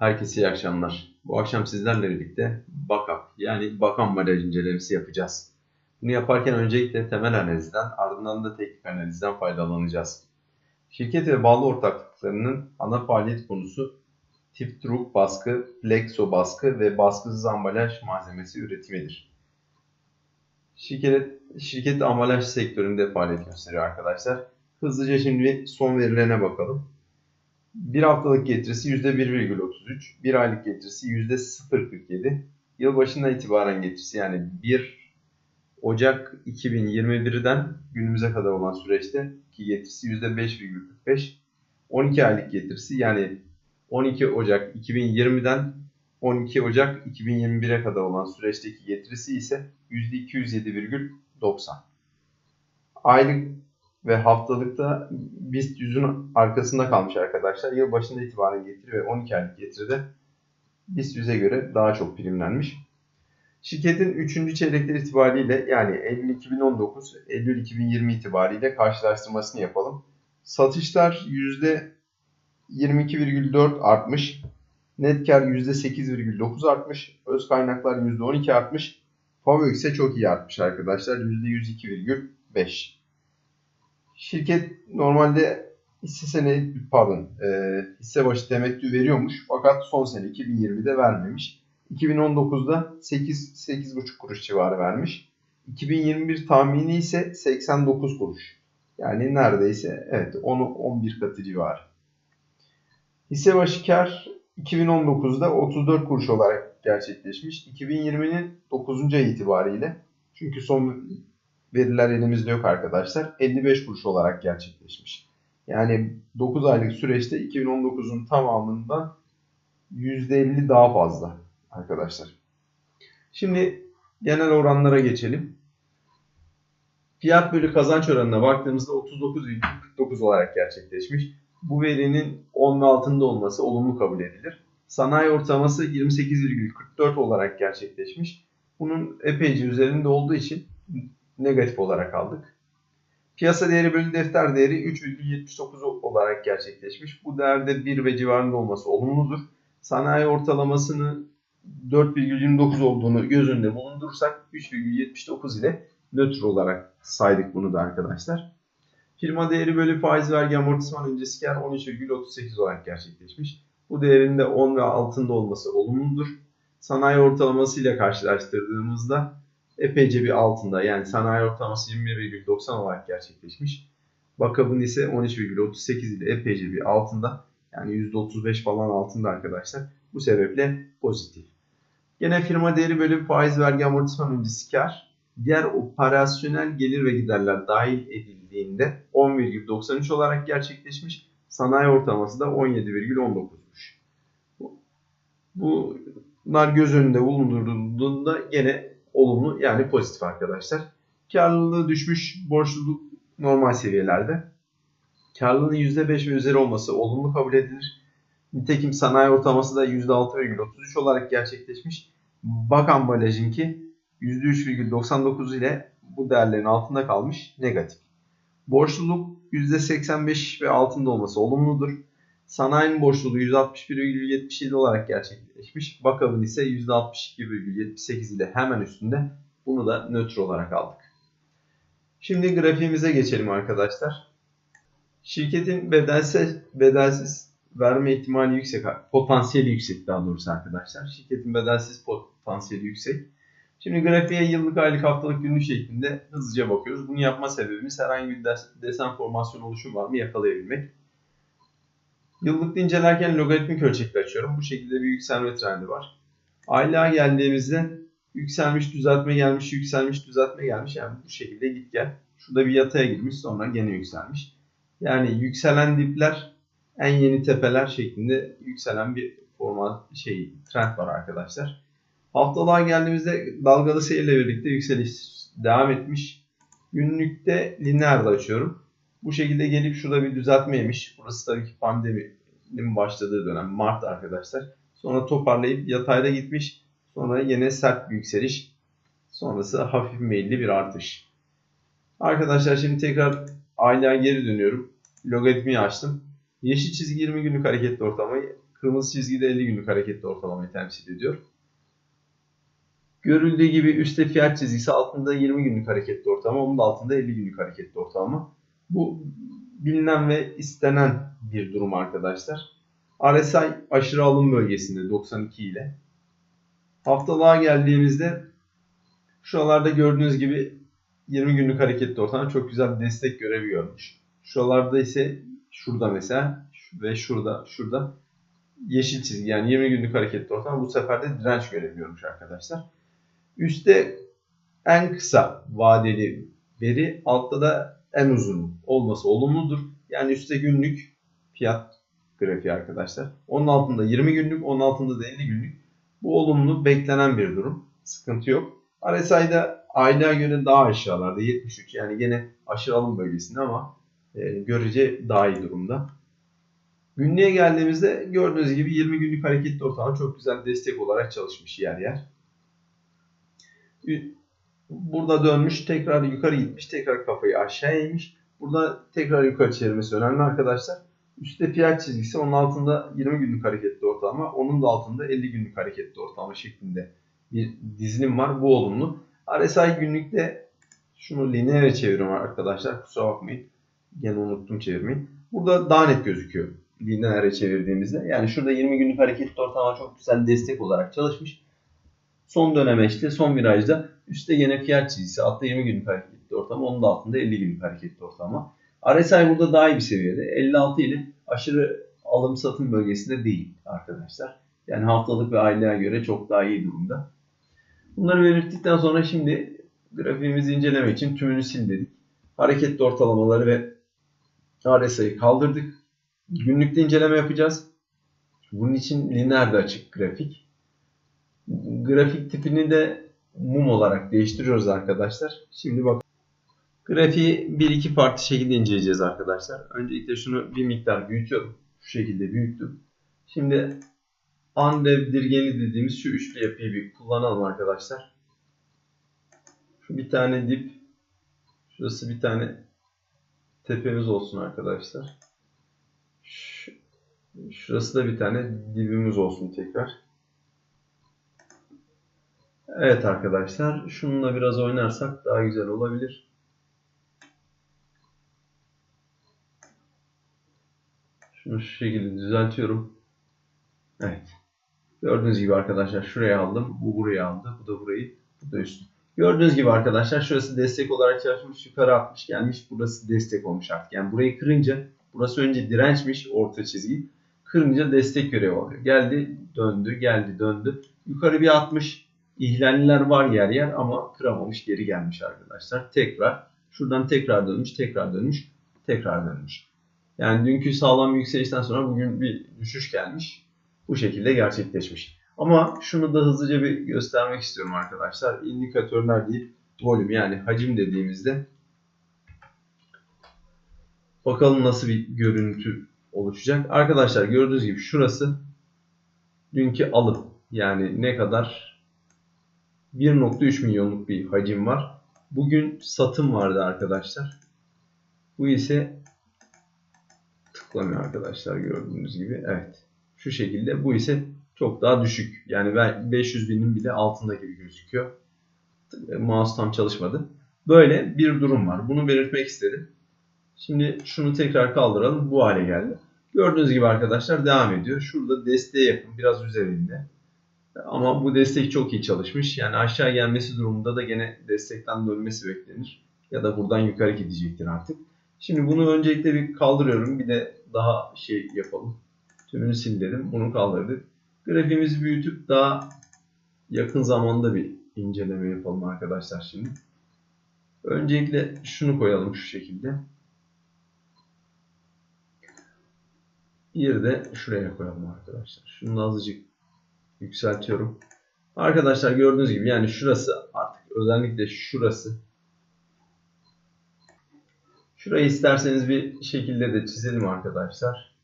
Herkese iyi akşamlar. Bu akşam sizlerle birlikte backup yani bakan baraj incelemesi yapacağız. Bunu yaparken öncelikle temel analizden ardından da teknik analizden faydalanacağız. Şirket ve bağlı ortaklıklarının ana faaliyet konusu tip truk baskı, flexo baskı ve baskısız ambalaj malzemesi üretimidir. Şirket, şirket ambalaj sektöründe faaliyet gösteriyor arkadaşlar. Hızlıca şimdi son verilerine bakalım. Bir haftalık getirisi %1,33, bir aylık getirisi %0,47, yılbaşından itibaren getirisi yani 1 Ocak 2021'den günümüze kadar olan süreçte ki getirisi %5,45, 12 aylık getirisi yani 12 Ocak 2020'den 12 Ocak 2021'e kadar olan süreçteki getirisi ise %207,90. Aylık ve haftalıkta BIST 100'ün arkasında kalmış arkadaşlar. Yıl başında itibaren getiri ve 12 aylık getiride BIST 100'e göre daha çok primlenmiş. Şirketin 3. çeyrekler itibariyle yani Eylül 2019, Eylül 2020 itibariyle karşılaştırmasını yapalım. Satışlar %22,4 artmış. Net kar %8,9 artmış. Öz kaynaklar %12 artmış. FAVÖ ise çok iyi artmış arkadaşlar. %102,5. Şirket normalde hisse sene pardon e, hisse başı temettü veriyormuş fakat son sene 2020'de vermemiş. 2019'da 8 8,5 kuruş civarı vermiş. 2021 tahmini ise 89 kuruş. Yani neredeyse evet 10 11 katı civarı. Hisse başı kar 2019'da 34 kuruş olarak gerçekleşmiş. 2020'nin 9. ay itibariyle çünkü son veriler elimizde yok arkadaşlar. 55 kuruş olarak gerçekleşmiş. Yani 9 aylık süreçte 2019'un tamamından %50 daha fazla arkadaşlar. Şimdi genel oranlara geçelim. Fiyat bölü kazanç oranına baktığımızda 39,49 olarak gerçekleşmiş. Bu verinin 10 ve altında olması olumlu kabul edilir. Sanayi ortalaması 28,44 olarak gerçekleşmiş. Bunun epeyce üzerinde olduğu için negatif olarak aldık. Piyasa değeri bölü defter değeri 3,79 olarak gerçekleşmiş. Bu değerde 1 ve civarında olması olumludur. Sanayi ortalamasını 4,29 olduğunu göz önünde bulundurursak 3,79 ile nötr olarak saydık bunu da arkadaşlar. Firma değeri bölü faiz vergi amortisman öncesi kar 13,38 olarak gerçekleşmiş. Bu değerin de 10 ve altında olması olumludur. Sanayi ortalaması ile karşılaştırdığımızda epeyce bir altında yani sanayi ortalaması 21,90 olarak gerçekleşmiş. Bakabın ise 13,38 ile epeyce bir altında yani %35 falan altında arkadaşlar. Bu sebeple pozitif. Gene firma değeri bölü faiz vergi amortisman öncesi kar diğer operasyonel gelir ve giderler dahil edildiğinde 10,93 olarak gerçekleşmiş. Sanayi ortalaması da 17,19'muş. Bunlar göz önünde bulundurulduğunda gene olumlu yani pozitif arkadaşlar. Karlılığı düşmüş, borçluluk normal seviyelerde. Karlılığının %5 ve üzeri olması olumlu kabul edilir. Nitekim sanayi ortalaması da %6,33 olarak gerçekleşmiş. Bak ambalajınki %3,99 ile bu değerlerin altında kalmış negatif. Borçluluk %85 ve altında olması olumludur. Sanayinin borçluluğu %61,77 olarak gerçekleşmiş. Bakav'ın ise %62,78 ile hemen üstünde. Bunu da nötr olarak aldık. Şimdi grafiğimize geçelim arkadaşlar. Şirketin bedelsiz, bedelsiz verme ihtimali yüksek, potansiyeli yüksek daha doğrusu arkadaşlar. Şirketin bedelsiz potansiyeli yüksek. Şimdi grafiğe yıllık, aylık, haftalık, günlük şeklinde hızlıca bakıyoruz. Bunu yapma sebebimiz herhangi bir desen formasyon oluşum var mı yakalayabilmek. Yıllık incelerken logaritmik ölçekli açıyorum. Bu şekilde bir yükselme trendi var. Aylığa geldiğimizde yükselmiş, düzeltme gelmiş, yükselmiş, düzeltme gelmiş. Yani bu şekilde git gel. Şurada bir yataya girmiş sonra gene yükselmiş. Yani yükselen dipler en yeni tepeler şeklinde yükselen bir forma şey trend var arkadaşlar. Haftalığa geldiğimizde dalgalı seyirle birlikte yükseliş devam etmiş. Günlükte lineer açıyorum. Bu şekilde gelip şurada bir düzeltme yemiş. Burası tabii ki pandeminin başladığı dönem Mart arkadaşlar. Sonra toparlayıp yatayda gitmiş. Sonra yine sert bir yükseliş. Sonrası hafif meyilli bir artış. Arkadaşlar şimdi tekrar aylığa geri dönüyorum. Logaritmiyi açtım. Yeşil çizgi 20 günlük hareketli ortalamayı, Kırmızı çizgi de 50 günlük hareketli ortalamayı temsil ediyor. Görüldüğü gibi üstte fiyat çizgisi altında 20 günlük hareketli ortalama, onun da altında 50 günlük hareketli ortalama. Bu bilinen ve istenen bir durum arkadaşlar. RSI aşırı alım bölgesinde 92 ile. Haftalığa geldiğimizde şuralarda gördüğünüz gibi 20 günlük hareketli ortalama çok güzel bir destek görevi görmüş. Şuralarda ise şurada mesela ve şurada şurada yeşil çizgi yani 20 günlük hareketli ortalama bu sefer de direnç görevi görmüş arkadaşlar. Üste en kısa vadeli veri altta da en uzun olması olumludur. Yani üstte günlük fiyat grafiği arkadaşlar. Onun altında 20 günlük, onun altında da 50 günlük. Bu olumlu beklenen bir durum. Sıkıntı yok. RSI'da aylığa göre daha aşağılarda 73 yani gene aşırı alım bölgesinde ama e, görece daha iyi durumda. Günlüğe geldiğimizde gördüğünüz gibi 20 günlük hareketli ortalama çok güzel destek olarak çalışmış yer yer. Burada dönmüş, tekrar yukarı gitmiş, tekrar kafayı aşağı eğmiş. Burada tekrar yukarı çevirmesi önemli arkadaşlar. Üstte fiyat çizgisi, onun altında 20 günlük hareketli ortalama, onun da altında 50 günlük hareketli ortalama şeklinde bir dizilim var. Bu olumlu. RSI günlükte şunu lineer çeviriyorum arkadaşlar. Kusura bakmayın. Gene unuttum çevirmeyi. Burada daha net gözüküyor. Lineer'e çevirdiğimizde. Yani şurada 20 günlük hareketli ortalama çok güzel destek olarak çalışmış. Son dönemeçte, son virajda üstte yine fiyat çizgisi, altta 20 günlük hareketli ortalama, onun da altında 50 günlük hareketli ortalama. RSI burada daha iyi bir seviyede. 56 ile aşırı alım satım bölgesinde değil arkadaşlar. Yani haftalık ve aylığa göre çok daha iyi durumda. Bunları belirttikten sonra şimdi grafiğimizi incelemek için tümünü sil dedik. Hareketli ortalamaları ve RSI'yi kaldırdık. Günlükte inceleme yapacağız. Bunun için lineer de açık grafik. Grafik tipini de mum olarak değiştiriyoruz arkadaşlar. Şimdi bak. Grafiği bir iki farklı şekilde inceleyeceğiz arkadaşlar. Öncelikle şunu bir miktar büyütüyorum. Şu şekilde büyüttüm. Şimdi Andev dirgeni dediğimiz şu üçlü yapıyı bir kullanalım arkadaşlar. Şu bir tane dip. Şurası bir tane tepemiz olsun arkadaşlar. Şurası da bir tane dibimiz olsun tekrar. Evet arkadaşlar. Şununla biraz oynarsak daha güzel olabilir. Şunu şu şekilde düzeltiyorum. Evet. Gördüğünüz gibi arkadaşlar şuraya aldım. Bu buraya aldı. Bu da burayı. Bu da üstü. Gördüğünüz gibi arkadaşlar şurası destek olarak çalışmış. Yukarı atmış gelmiş. Burası destek olmuş artık. Yani burayı kırınca burası önce dirençmiş orta çizgi. Kırınca destek görevi alıyor. Geldi döndü geldi döndü. Yukarı bir atmış. İhlaller var yer yer ama kıramamış geri gelmiş arkadaşlar. Tekrar şuradan tekrar dönmüş tekrar dönmüş tekrar dönmüş. Yani dünkü sağlam yükselişten sonra bugün bir düşüş gelmiş. Bu şekilde gerçekleşmiş. Ama şunu da hızlıca bir göstermek istiyorum arkadaşlar. İndikatörler deyip volüm yani hacim dediğimizde bakalım nasıl bir görüntü oluşacak. Arkadaşlar gördüğünüz gibi şurası dünkü alım. Yani ne kadar 1.3 milyonluk bir hacim var. Bugün satım vardı arkadaşlar. Bu ise tıklamıyor arkadaşlar gördüğünüz gibi. Evet. Şu şekilde. Bu ise çok daha düşük. Yani 500 binin bile altında gibi gözüküyor. Mouse tam çalışmadı. Böyle bir durum var. Bunu belirtmek istedim. Şimdi şunu tekrar kaldıralım. Bu hale geldi. Gördüğünüz gibi arkadaşlar devam ediyor. Şurada desteğe yakın biraz üzerinde. Ama bu destek çok iyi çalışmış. Yani aşağı gelmesi durumunda da gene destekten dönmesi beklenir. Ya da buradan yukarı gidecektir artık. Şimdi bunu öncelikle bir kaldırıyorum. Bir de daha şey yapalım. Tümünü sil dedim. Bunu kaldırdık. Grafiğimizi büyütüp daha yakın zamanda bir inceleme yapalım arkadaşlar şimdi. Öncelikle şunu koyalım şu şekilde. Bir de şuraya koyalım arkadaşlar. Şunu da azıcık yükseltiyorum. Arkadaşlar gördüğünüz gibi yani şurası artık özellikle şurası. Şurayı isterseniz bir şekilde de çizelim arkadaşlar.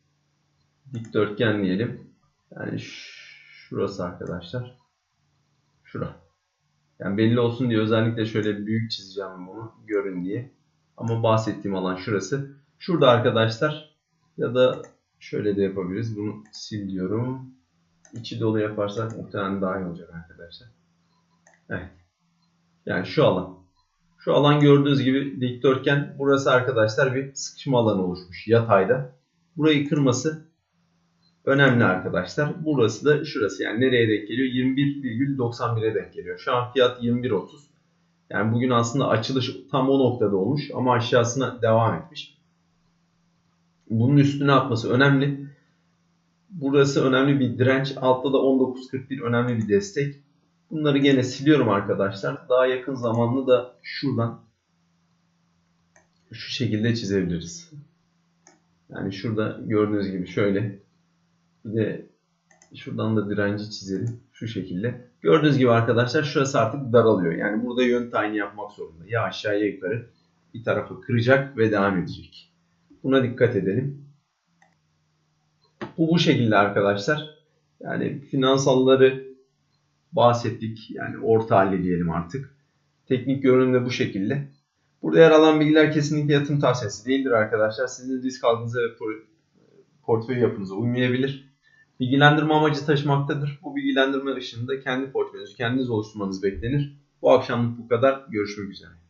Dikdörtgen diyelim. Yani şurası arkadaşlar. Şura. Yani belli olsun diye özellikle şöyle büyük çizeceğim bunu görün diye. Ama bahsettiğim alan şurası. Şurada arkadaşlar ya da Şöyle de yapabiliriz. Bunu sil diyorum. İçi dolu yaparsak muhtemelen daha iyi olacak arkadaşlar. Evet. Yani şu alan. Şu alan gördüğünüz gibi dikdörtgen. Burası arkadaşlar bir sıkışma alanı oluşmuş yatayda. Burayı kırması önemli arkadaşlar. Burası da şurası. Yani nereye denk geliyor? 21,91'e denk geliyor. Şu an fiyat 21.30. Yani bugün aslında açılış tam o noktada olmuş ama aşağısına devam etmiş. Bunun üstüne atması önemli. Burası önemli bir direnç. Altta da 19.41 önemli bir destek. Bunları gene siliyorum arkadaşlar. Daha yakın zamanlı da şuradan şu şekilde çizebiliriz. Yani şurada gördüğünüz gibi şöyle bir de şuradan da direnci çizelim. Şu şekilde. Gördüğünüz gibi arkadaşlar şurası artık daralıyor. Yani burada yön tayini yapmak zorunda. Ya aşağı ya yukarı bir tarafı kıracak ve devam edecek. Buna dikkat edelim. Bu bu şekilde arkadaşlar. Yani finansalları bahsettik. Yani orta halli diyelim artık. Teknik görünüm de bu şekilde. Burada yer alan bilgiler kesinlikle yatırım tavsiyesi değildir arkadaşlar. Sizin risk algınıza ve portföy yapınıza uymayabilir. Bilgilendirme amacı taşımaktadır. Bu bilgilendirme ışığında kendi portföyünüzü kendiniz oluşturmanız beklenir. Bu akşamlık bu kadar. Görüşmek üzere.